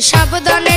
সাবধানে